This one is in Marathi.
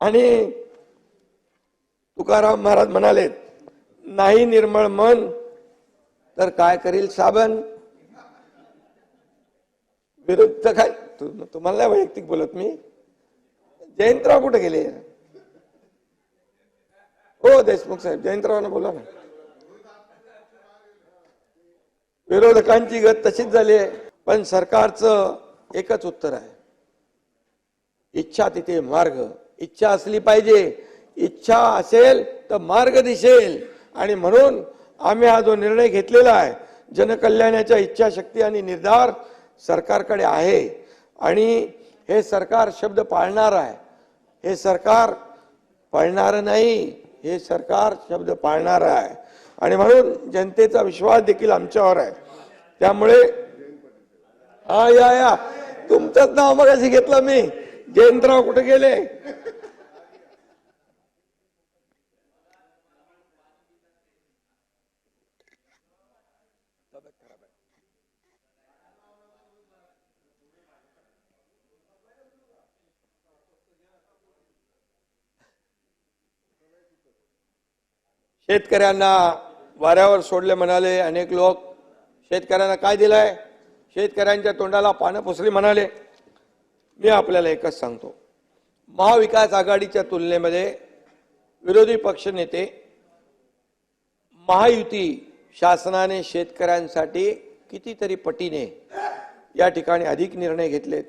आणि तुकाराम महाराज म्हणाले नाही निर्मळ मन तर काय करील साबण? विरुद्ध काय? तुम्हाला नाही वैयक्तिक बोलत मी. जयंतराव कुठे गेले? हो देशमुख साहेब जयंतरावांना बोला ना. विरोधकांची गत तशीच झाली आहे पण सरकारचं एकच उत्तर आहे. इच्छा तिथे मार्ग. इच्छा असली पाहिजे. इच्छा असेल तर मार्ग दिसेल. आणि म्हणून आम्ही हा जो निर्णय घेतलेला आहे जनकल्याणाच्या इच्छाशक्ती आणि निर्धार सरकारकडे आहे. आणि हे सरकार शब्द पाळणार आहे. हे सरकार पाळणार नाही हे सरकार शब्द पाळणार आहे. आणि म्हणून जनतेचा विश्वास देखील आमच्यावर आहे. त्यामुळे हा या या. तुमचंच नाव मग घेतलं मी. जयंतराव कुठे गेले? शेतकऱ्यांना वाऱ्यावर सोडले म्हणाले अनेक लोक. शेतकऱ्यांना काय दिलंय? शेतकऱ्यांच्या तोंडाला पानं पुसली म्हणाले. मी आपल्याला एकच सांगतो. महाविकास आघाडीच्या तुलनेमध्ये विरोधी पक्ष नेते महायुती शासनाने शेतकऱ्यांसाठी कितीतरी पटीने या ठिकाणी अधिक निर्णय घेतलेत.